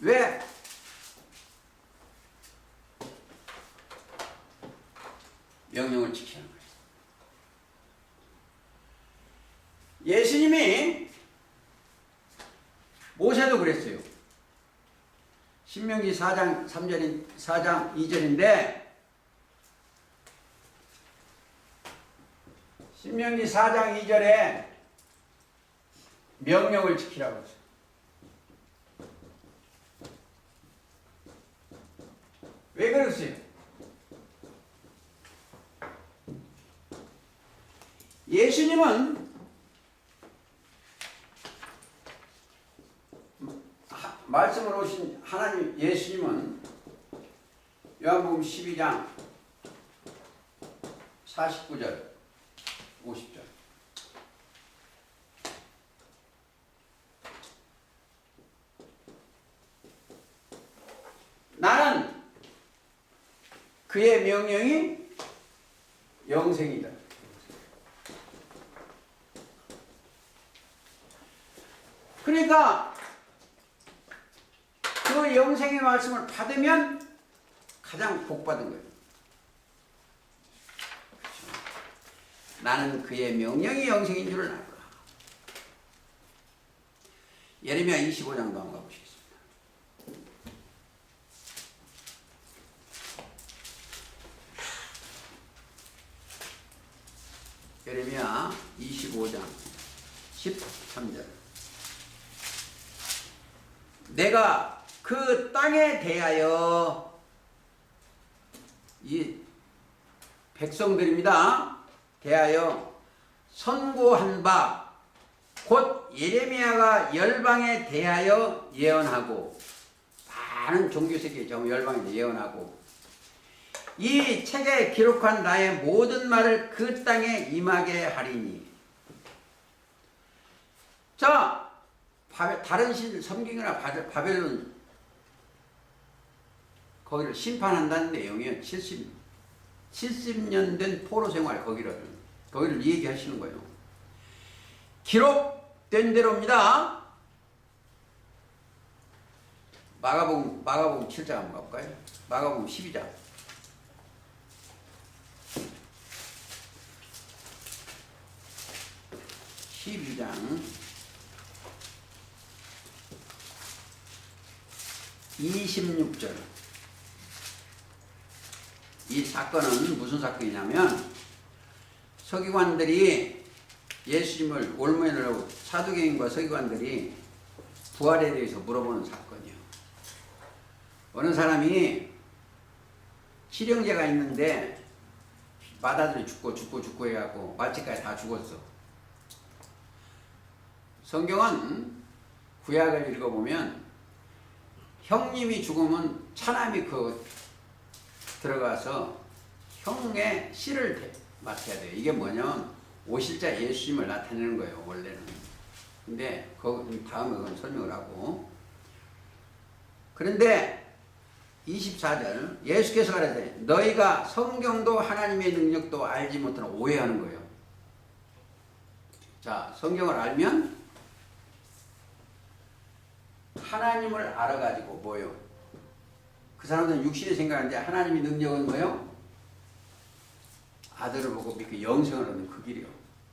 왜? 명령을 지키는 거예요. 예수님이 모세도 그랬어요. 신명기 4장 3절인 4장 2절인데 신명기 4장 2절에 명령을 지키라고 했어요. 왜 그랬어요? 예수님은 하- 말씀으로 오신 하나님 예수님은 요한복음 12장 49절 50절 나는 그의 명령이 영생이다. 그러니까 그 영생의 말씀을 받으면 가장 복 받은 거예요. 나는 그의 명령이 영생인 줄을 알까. 예레미야 25장도 한번 가보시겠습니다. 예레미야 25장 13절 내가 그 땅에 대하여 이 백성들입니다. 대하여 선고한 바 곧 예레미야가 열방에 대하여 예언하고 많은 종교 세계 정 열방에 예언하고 이 책에 기록한 나의 모든 말을 그 땅에 임하게 하리니 자 바벨, 다른 신 섬기거나 바벨- 바벨론 거기를 심판한다는 내용이에요. 70, 70년 된 포로 생활 거기를 거기를 얘기하시는 거예요. 기록된 대로입니다. 마가복음 마가복음 7장 한번 가볼까요? 마가복음 12장. 십이장 26절 이 사건은 무슨 사건이냐면 서기관들이 예수님을 하고 사두개인과 서기관들이 부활에 대해서 물어보는 사건이요. 어느 사람이 실형제가 있는데 맏아들이 죽고 죽고 죽고 해갖고 말치까지 다 죽었어. 성경은 구약을 읽어보면 형님이 죽으면 차남이 그 들어가서 형의 씨를 대- 맡아야 돼요. 이게 뭐냐면 오실자 예수님을 나타내는 거예요. 원래는. 근데 그 다음에 그건 설명을 하고 그런데 24절 예수께서 가라사대 너희가 성경도 하나님의 능력도 알지 못하는 오해하는 거예요. 자 성경을 알면 하나님을 알아가지고 뭐요? 그 사람들은 육신이 생각하는데 하나님의 능력은 뭐요? 아들을 보고 믿고 영생을 얻는 그 길이요.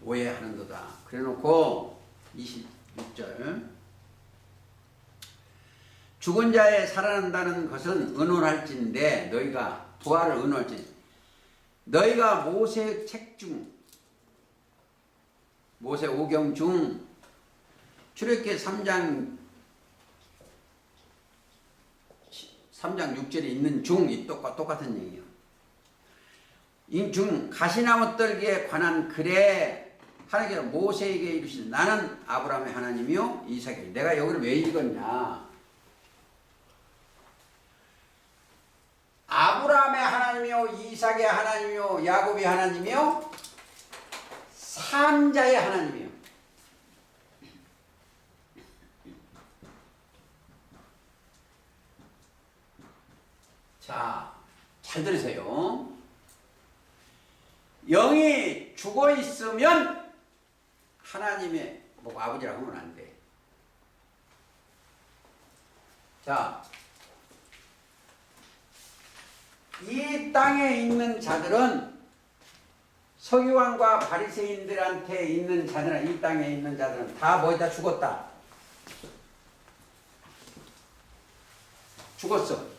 오해하는 도다. 그래 놓고 26절 죽은 자에 살아난다는 것은 의논할진데 너희가 부활을 의논할지 너희가 모세 책 중 모세 오경 중 출애굽기 3장 3장 6절에 있는 중이 똑같, 똑같은 얘기예요. 인중 가시나무 떨기에 관한 글에 하나님께서 모세에게 이르시되 나는 아브라함의 하나님이요 이삭의 내가 여기를 왜 읽었냐? 아브라함의 하나님이요 이삭의 하나님이요 야곱의 하나님이요? 산자의 하나님이요 자, 잘 들으세요. 영이 죽어 있으면 하나님의 뭐 아버지라고 하면 안 돼. 자, 이 땅에 있는 자들은 서기관과 바리새인들한테 있는 자들은 이 땅에 있는 자들은 다 뭐다 죽었다. 죽었어.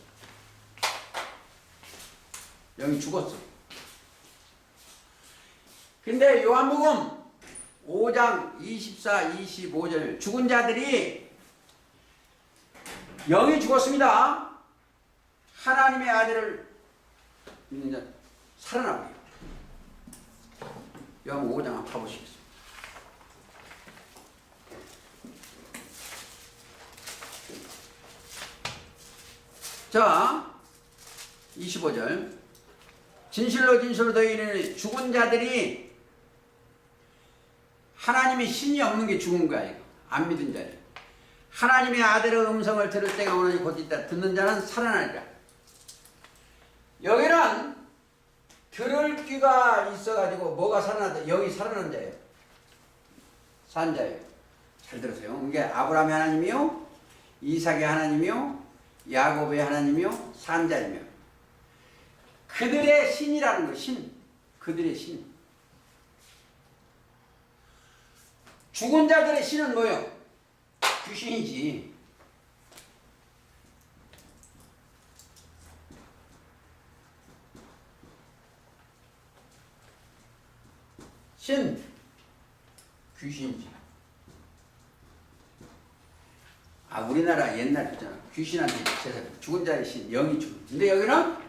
여기 죽었어. 근데 요한복음 5장 24, 25절 죽은 자들이 영이 죽었습니다. 하나님의 아들을 믿는 자 살아나고요. 요한복음 5장 한번 가보시겠습니다. 자, 25절. 진실로 진실로 너희는 죽은 자들이 하나님의 신이 없는 게 죽은 거야, 이거. 안 믿은 자예요. 하나님의 아들의 음성을 들을 때가 오나니 곧 있다. 듣는 자는 살아나리라. 여기는 들을 귀가 있어가지고 뭐가 살아나다 영이 살아난 자예요. 산 자예요. 잘 들으세요. 이게 아브라함의 하나님이요, 이삭의 하나님이요, 야곱의 하나님이요, 산 자이며 그들의 신이라는 거 신. 그들의 신. 죽은 자들의 신은 뭐요? 귀신이지. 신 귀신이지. 아 우리나라 옛날 있잖아. 귀신한테 제사 죽은 자의 신 영이 죽은. 근데 여기는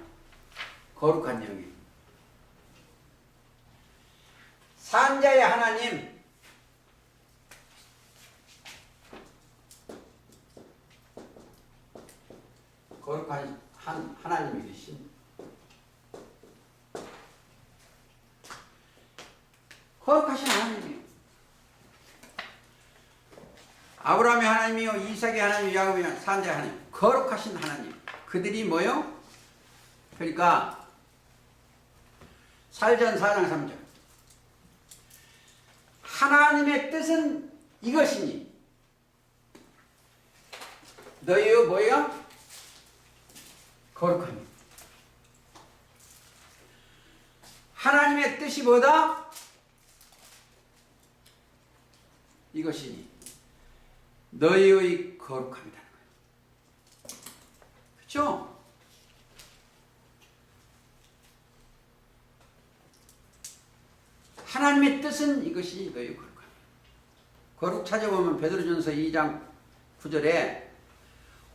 거룩한 영이. 산자의 하나님 거룩한 한 하나님이 계신. 거룩하신 하나님이에요. 아브라함의 하나님이요, 이삭의 하나님, 야곱의 산자의 하나님, 거룩하신 하나님. 그들이 뭐요? 그러니까 살전 4장 3절. 하나님의 뜻은 이것이니 너희요 뭐예요? 거룩함이. 하나님의 뜻이 뭐다? 이것이니 너희의 거룩함이라는 거예요. 그렇죠? 하나님의 뜻은 이것이 너희 거룩함. 거룩 찾아보면 베드로전서 2장 9절에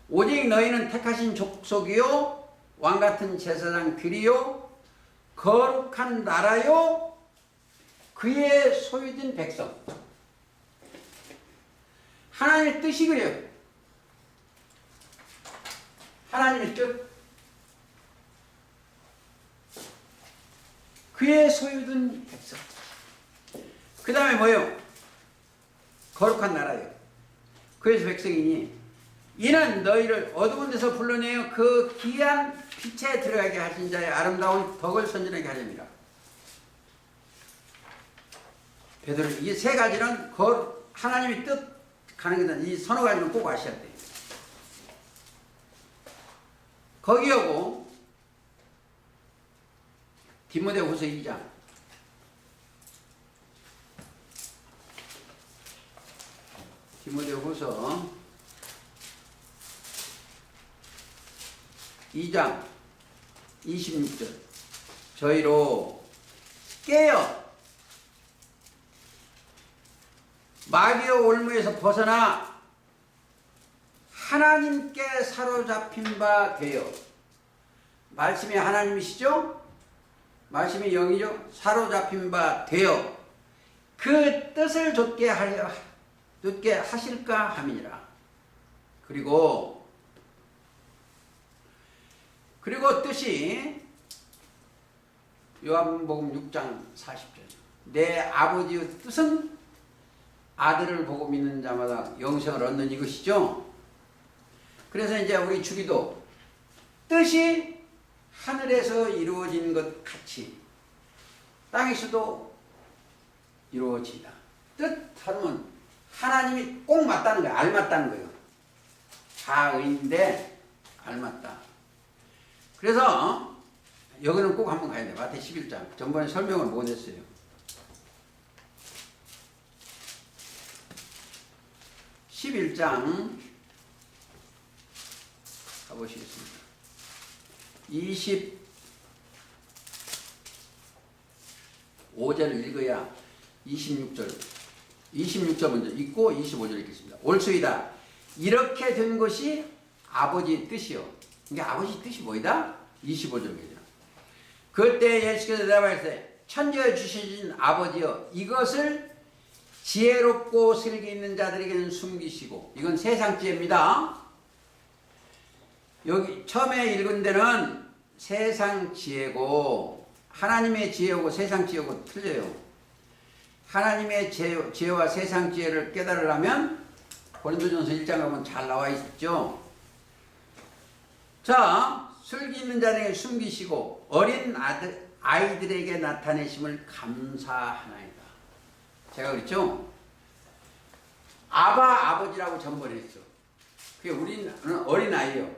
오직 너희는 택하신 족속이요 왕 같은 제사장들이요 거룩한 나라요 그의 소유된 백성. 하나님의 뜻이 그래요. 하나님의 뜻. 그의 소유된 백성. 그 다음에 뭐요? 거룩한 나라요. 그래서 백성이니 이는 너희를 어두운 데서 불러내어 그 귀한 빛에 들어가게 하신 자의 아름다운 덕을 선전하게 하렵니다. 베드로 이 세 가지는 거 하나님의 뜻 가는 거다. 이 서너 가지는 꼭 아셔야 돼요. 거기하고 디모데후서 2장 디모데후서 2장 26절 저희로 깨어 마귀의 올무에서 벗어나 하나님께 사로잡힌 바 되어 말씀이 하나님이시죠? 말씀이 영이죠? 사로잡힌 바 되어 그 뜻을 좇게 하려 좇게 하실까 함이니라. 그리고 그리고 뜻이 요한복음 6장 40절 내 아버지의 뜻은 아들을 보고 믿는 자마다 영생을 얻는 이것이죠. 그래서 이제 우리 주기도 뜻이 하늘에서 이루어진 것 같이 땅에서도 이루어진다. 뜻하면 하나님이 꼭 맞다는 거예요. 알맞다는 거예요. 좌의인데 알맞다. 그래서 여기는 꼭 한번 가야 돼. 마태 11장. 전번에 설명을 못 했어요. 십일 장 가보시겠습니다. 25절 읽어야 26절 26절 먼저 읽고 25절 읽겠습니다. 올수이다. 이렇게 된 것이 아버지 뜻이요. 이게 아버지 뜻이 뭐이다? 25절이죠. 그때 예수께서 대답하셨어요. 천지에 주신 아버지여 이것을 지혜롭고 슬기 있는 자들에게는 숨기시고 이건 세상 지혜입니다. 여기 처음에 읽은 데는 세상 지혜고 하나님의 지혜고 세상 지혜고 틀려요. 하나님의 지혜, 지혜 와 세상 지혜를 깨달으려면 고린도전서 1장 가면 잘 나와 있죠. 자, 슬기 있는 자에게 숨기시고 어린 아들, 아이들에게 나타내심을 감사하나이다. 제가 그랬죠? 아바 아버지라고 전번에 했어. 그게 우리는 어린 아이요.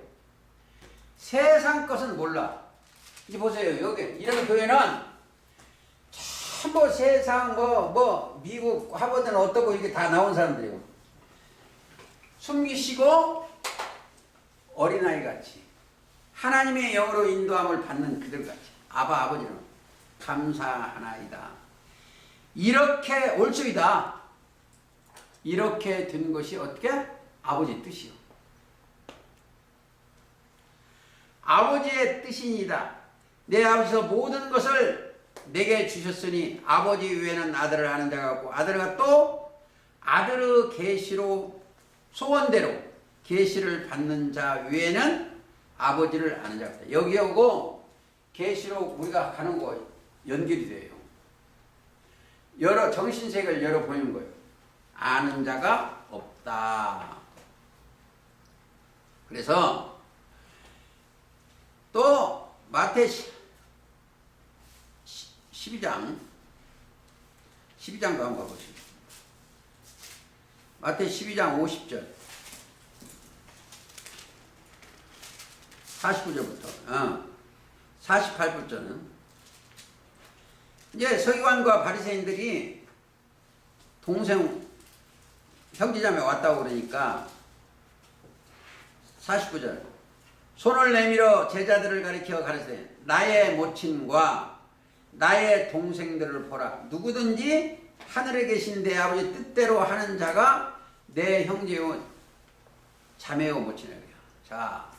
세상 것은 몰라. 이제 보세요. 여기 이런 교회는 전부 세상 뭐, 뭐, 미국 하버드는 어떻고 이게 다 나온 사람들이고. 숨기시고 어린아이 같이 하나님의 영으로 인도함을 받는 그들 같이 아바 아버지는 감사하나이다. 이렇게 올수이다. 이렇게 된 것이 어떻게? 아버지 뜻이요. 아버지의 뜻이니다. 내 아버지서 모든 것을 내게 주셨으니 아버지 외에는 아들을 아는 자가 없고 아들과 또 아들의 계시로 소원대로 계시를 받는 자 외에는 아버지를 아는 자가 없다. 여기하고 계시로 우리가 가는 거 연결이 돼요. 여러 정신 세계를 열어 보이는 거예요. 아는 자가 없다. 그래서 또 마태 12장. 12장도 한번 가보시죠. 마태 12장 50절. 49절부터. 어, 48절은 이제 서기관과 바리새인들이 동생 형제자매 왔다고 그러니까 49절. 손을 내밀어 제자들을 가리켜 가르세. 나의 모친과 나의 동생들을 보라 누구든지 하늘에 계신 내 아버지 뜻대로 하는 자가 내 형제요 자매요 모친이라 자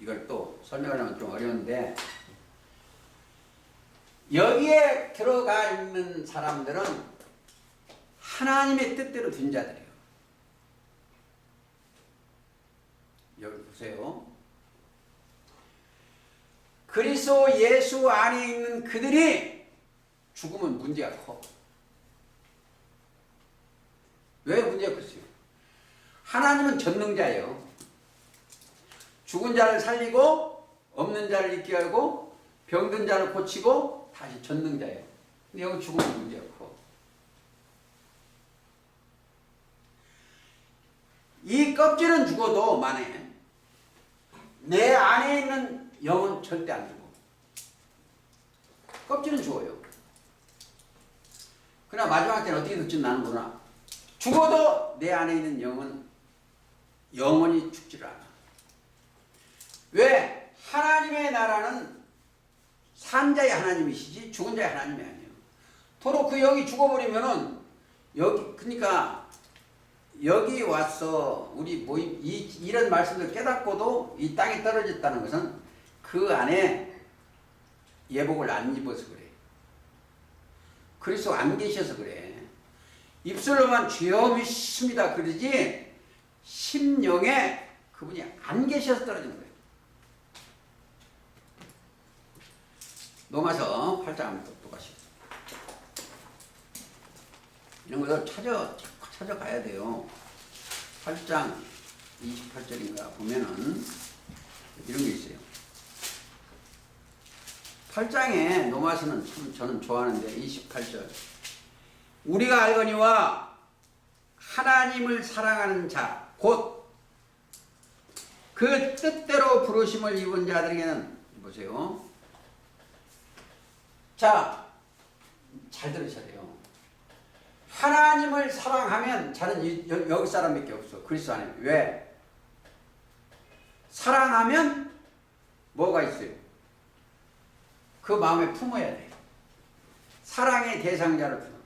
이걸 또 설명하려면 좀 어려운데 여기에 들어가 있는 사람들은 하나님의 뜻대로 된 자들이에요. 여기 보세요. 그리스도 예수 안에 있는 그들이 죽으면 문제가 커. 왜 문제가 크어요? 하나님은 전능자예요. 죽은 자를 살리고 없는 자를 있게 하고 병든 자를 고치고 다시 전능자예요. 근데 여기 죽으면 문제가 커. 이 껍질은 죽어도 만에 내 안에 있는 영은 절대 안 죽어. 껍질은 죽어요. 그러나 마지막 때는 어떻게 될지 나는 몰라. 죽어도 내 안에 있는 영은 영원히 죽질 않아. 왜? 하나님의 나라는 산자의 하나님이시지 죽은 자의 하나님이 아니에요. 도로 그 영이 죽어버리면은 여기 그러니까 여기 와서 우리 모임 이, 이런 말씀을 깨닫고도 이 땅에 떨어졌다는 것은 그 안에 예복을 안 입어서 그래. 그리스도 안 계셔서 그래. 입술로만 주여 믿습니다 그러지 심령에 그분이 안 계셔서 떨어진 거예요. 넘어서 8장 한번 또 가시죠. 이런 것을 찾아, 찾아가야 돼요. 8장 28절인가 보면은 이런 게 있어요. 8장에 노마서는 참 저는 좋아하는데 28절 우리가 알거니와 하나님을 사랑하는 자, 곧 그 뜻대로 부르심을 입은 자들에게는 보세요. 자, 잘 들으셔야 돼요. 하나님을 사랑하면 저는 여기 사람밖에 없어. 그리스도 안에. 왜? 사랑하면 뭐가 있어요? 그 마음에 품어야 돼. 사랑의 대상자를 품어.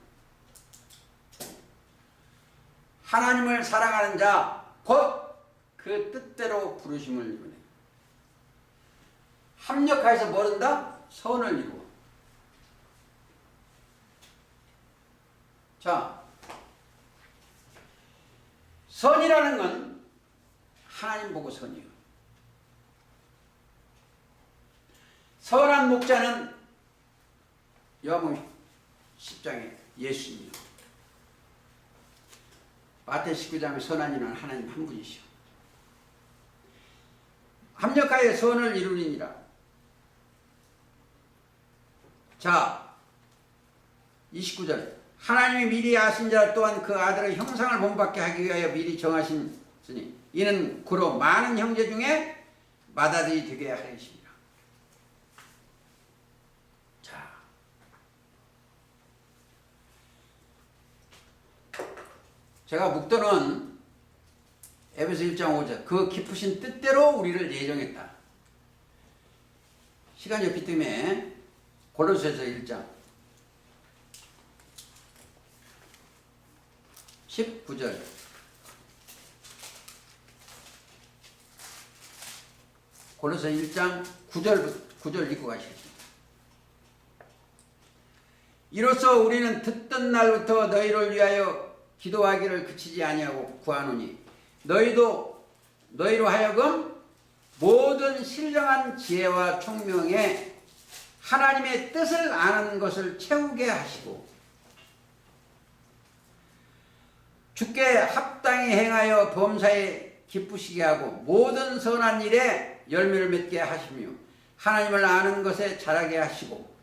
하나님을 사랑하는 자, 곧 그 뜻대로 부르심을 이루네. 합력하여서 뭐른다? 선을 이루어. 자, 선이라는 건 하나님 보고 선이요. 선한 목자는 요한복음 10장에 예수님. 마태 19장에 선한 이는 하나님 한 분이시오. 합력하여 선을 이루니라. 자, 29절. 하나님이 미리 아신 자 또한 그 아들의 형상을 본받게 하기 위하여 미리 정하시니 이는 그로 많은 형제 중에 맏아들이 되게 하리십니다. 자, 제가 묵도는 에베소 1장 5절 그 깊으신 뜻대로 우리를 예정했다. 시간이 없기 때문에 골로새서 1장 19절 골로새 1장 9절 9절 읽고 가시겠습니다. 이로써 우리는 듣던 날부터 너희를 위하여 기도하기를 그치지 아니하고 구하노니 너희도 너희로 하여금 모든 신령한 지혜와 총명에 하나님의 뜻을 아는 것을 채우게 하시고 주께 합당히 행하여 범사에 기쁘시게 하고 모든 선한 일에 열매를 맺게 하시며 하나님을 아는 것에 자라게 하시고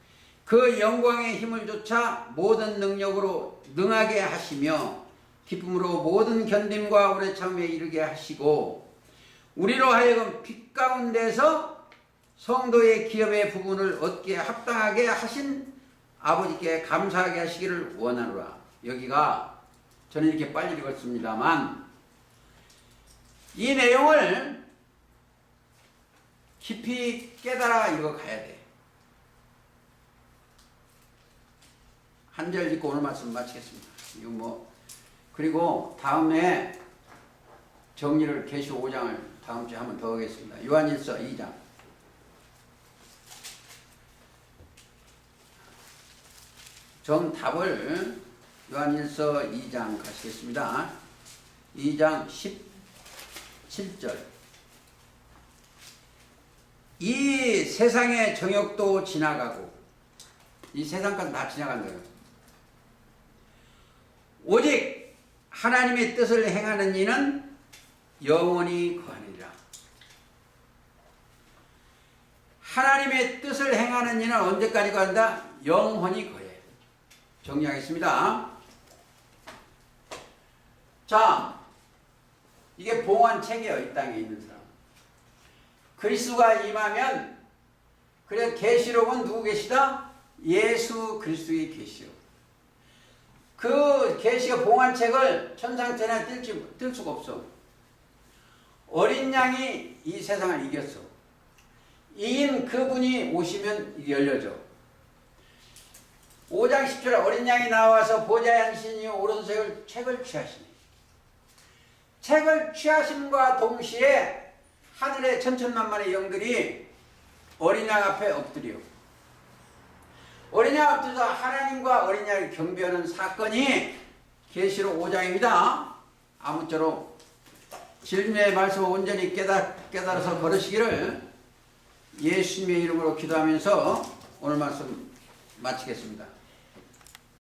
그 영광의 힘을 쫓아 모든 능력으로 능하게 하시며 기쁨으로 모든 견딤과 오래 참에 이르게 하시고 우리로 하여금 빛 가운데서 성도의 기업의 부분을 얻게 합당하게 하신 아버지께 감사하게 하시기를 원하노라. 여기가 저는 이렇게 빨리 읽었습니다만 이 내용을 깊이 깨달아 읽어가야 돼. 한절 읽고 오늘 말씀 마치겠습니다. 이거 뭐 그리고 다음에 정리를 계시 5장을 다음 주에 한번 더 하겠습니다. 요한일서 2장. 정답을 요한일서 2장 가시겠습니다. 2장 17절. 이 세상의 정욕도 지나가고 이 세상까지 다 지나간다요. 오직 하나님의 뜻을 행하는 이는 영원히 거하리라. 하나님의 뜻을 행하는 이는 언제까지 간다? 영원히 거해. 정리하겠습니다. 자, 이게 봉한 책이에요. 이 땅에 있는 사람. 그리스도가 임하면 그래 계시록은 누구 계시다? 예수 그리스도의 계시록. 그 계시가 봉한 책을 천상천하 뜰지 뜰 수가 없어. 어린 양이 이 세상을 이겼어. 이긴 그분이 오시면 열려져. 5장 10절에 어린 양이 나와서 보좌에 앉으시니 오른손을 책을 취하시니 책을 취하심과 동시에 하늘의 천천만만의 영들이 어린 양 앞에 엎드려 어린 양 앞에서 하나님과 어린 양을 경배하는 사건이 계시록 5장입니다. 아무쪼록 진리의 말씀을 온전히 깨달, 깨달아서 걸으시기를 예수님의 이름으로 기도하면서 오늘 말씀 마치겠습니다.